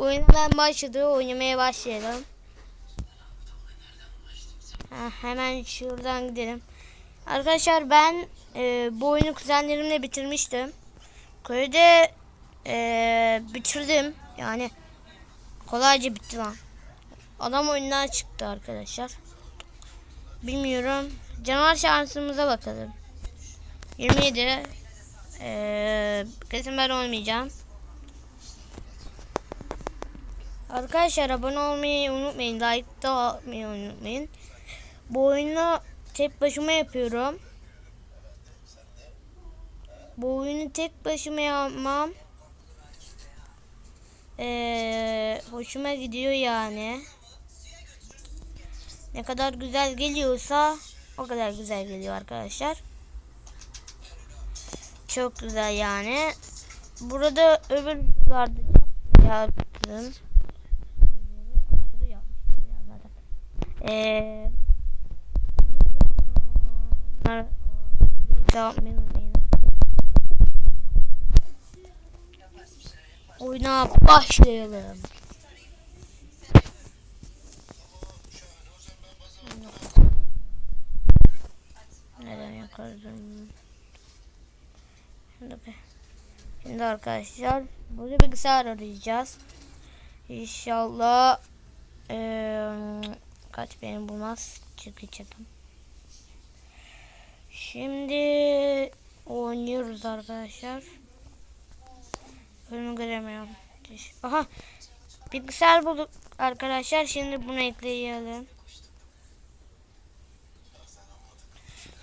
Oyuna ben başladı. Oynamaya başlayalım. Ha, hemen şuradan gidelim. Arkadaşlar ben e, bu oyunu kuzenlerimle bitirmiştim. Köyde e, bitirdim. Yani kolayca bitti lan. Adam oyundan çıktı arkadaşlar. Bilmiyorum. Canavar şansımıza bakalım. 27 ee, kesin ben olmayacağım. Arkadaşlar abone olmayı unutmayın. Like da atmayı unutmayın. Bu oyunu tek başıma yapıyorum. Bu oyunu tek başıma yapmam. Ee, hoşuma gidiyor yani. Ne kadar güzel geliyorsa o kadar güzel geliyor arkadaşlar. Çok güzel yani. Burada öbür videolarda yaptım. Ee. Oyuna başlayalım. Neden yakardım? Şimdi, bir- şimdi arkadaşlar burada bilgisayar arayacağız. İnşallah eee, kaç beni bulmaz çıkacağım. Şimdi oynuyoruz arkadaşlar. Önümü göremiyorum. Aha bilgisayar bulduk arkadaşlar. Şimdi bunu ekleyelim.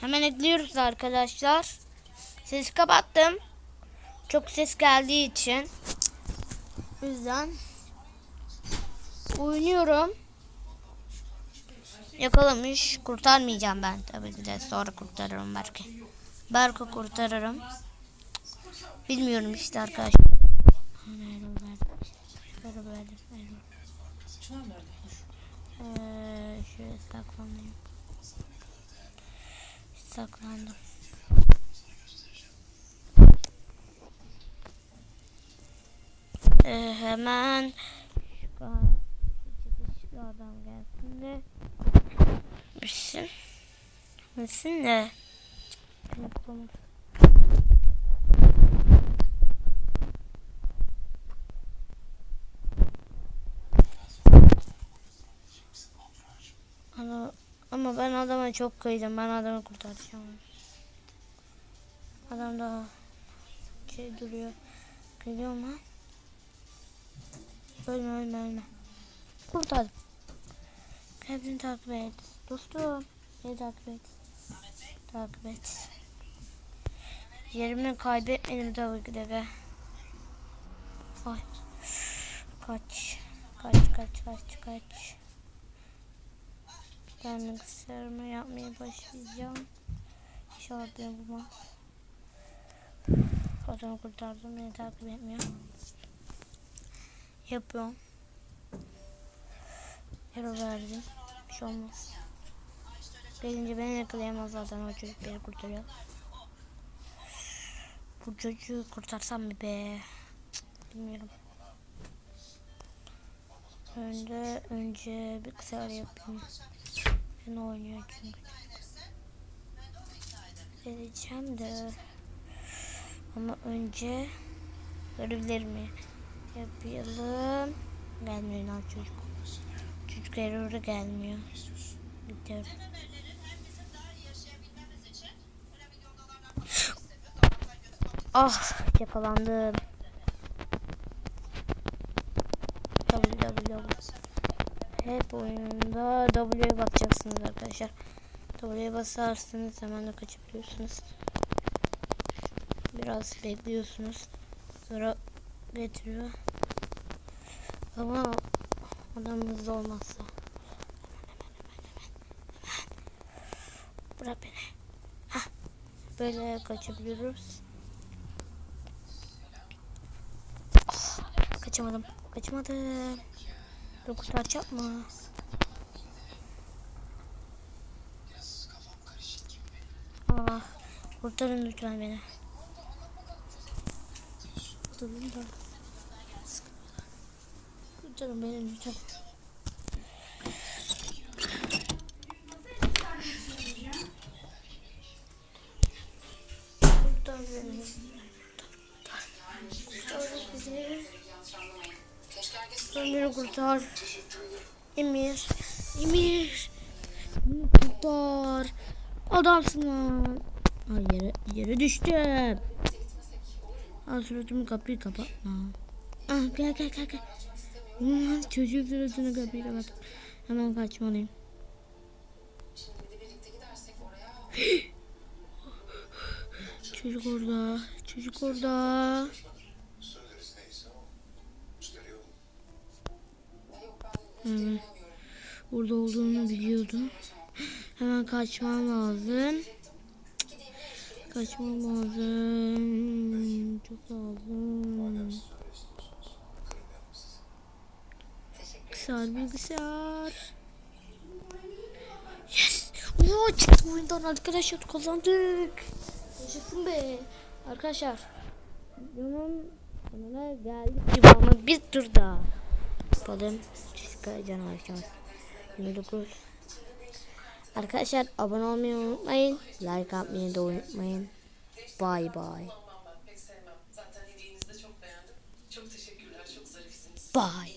Hemen ekliyoruz arkadaşlar. Sesi kapattım. Çok ses geldiği için. O yüzden oynuyorum. Yakalamış. Kurtarmayacağım ben tabii ki de. Sonra kurtarırım belki. Belki kurtarırım. Bilmiyorum işte arkadaşlar. Ee, şöyle saklanayım. Saklandım. Ee, hemen şu şu adam gelsin de Misin de? Unuttum. Ama, ama ben adama çok kıydım. Ben adamı kurtaracağım. Adam daha şey duruyor. Geliyor mu? Ölme ölme ölme. Kurtardım. Kendini takip et. Dostum. Beni takip et. Takip et. Yerimi kaybetmedim tabii ki de be. Ay. Kaç. Kaç kaç kaç kaç. Ben bilgisayarımı yapmaya başlayacağım. İnşallah beni bulmaz. Adamı kurtardım. Beni takip etmiyor. Yapıyorum. Hero verdim. Şey olmaz. Gelince beni yakalayamaz zaten o çocuk beni kurtarıyor. Bu çocuğu kurtarsam mı be? Bilmiyorum. Önce önce bir kısa yapayım. Ben oynuyor çünkü. Vereceğim de. Ama önce görevlerimi yapalım. Gelmiyor lan çocuk. Error'a gelmiyor. Gidiyorum. Ah yakalandım. www. Hep oyunda W'ye bakacaksınız arkadaşlar. W'ye basarsınız hemen de kaçabiliyorsunuz. Biraz bekliyorsunuz. Sonra getiriyor. Ama adam hızlı olmazsa. Bırak beni. Hah. Böyle kaçabiliyoruz. Ah, kaçamadım. Kaçamadım. Dur kurtaracak mı? Ah, kurtarın lütfen beni. Durun da. Kurtarın beni lütfen. Kurtar. Kurtar. Emir. Emir. Kurtar. Adamsın lan. Ay yere, yere düştüm. Al suratımı kapıyı kapatma. Ah gel gel gel gel. Çocuk suratını kapıyı kapat. Hemen kaçmalıyım. çocuk orada. Çocuk orada. Evet. Burada olduğunu biliyordum. Hemen kaçmam lazım. Kaçmam lazım. Çok lazım. Bilgisayar bilgisayar. Yes. Oo, çıktık oyundan arkadaşlar kazandık. Yaşasın be. Arkadaşlar. Videonun sonuna geldik ama bir tur daha. Yapalım. Çıkar canavar şans. 29. Arkadaşlar abone olmayı unutmayın. Like atmayı da unutmayın. Bye bye. Bye.